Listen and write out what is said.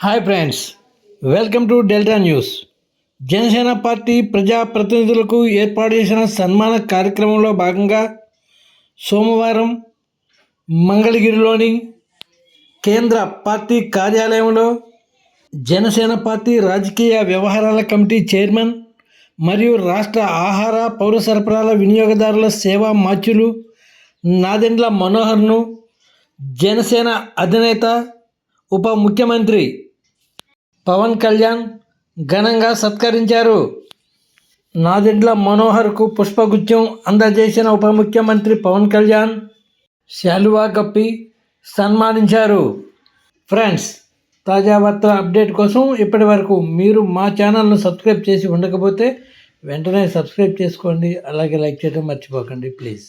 Hi friends welcome to Delta news Janasena party ప్రజాప్రతినిధులకు ఏర్పాటు చేసిన సన్మాన కార్యక్రమంలో భాగంగా సోమవారం మంగళగిరిలోని కేంద్ర పార్టీ కార్యాలయంలో జనసేన పార్టీ రాజకీయ వ్యవహారాల కమిటీ చైర్మన్ మరియు రాష్ట్ర ఆహార పౌర సరఫరాల వినియోగదారుల సేవా మాచ్యులు నాదెండ్ల మనోహర్ను జనసేన అధినేత ఉప ముఖ్యమంత్రి పవన్ కళ్యాణ్ ఘనంగా సత్కరించారు. నాదెండ్ల మనోహర్కు పుష్పగుత్యం అందజేసిన ఉప ముఖ్యమంత్రి పవన్ కళ్యాణ్ శాలువా కప్పి సన్మానించారు. ఫ్రెండ్స్ తాజా వార్తల అప్డేట్ కోసం ఇప్పటి వరకు మీరు మా ఛానల్ను సబ్స్క్రైబ్ చేసి ఉండకపోతే వెంటనే సబ్స్క్రైబ్ చేసుకోండి. అలాగే లైక్ చేయడం మర్చిపోకండి ప్లీజ్.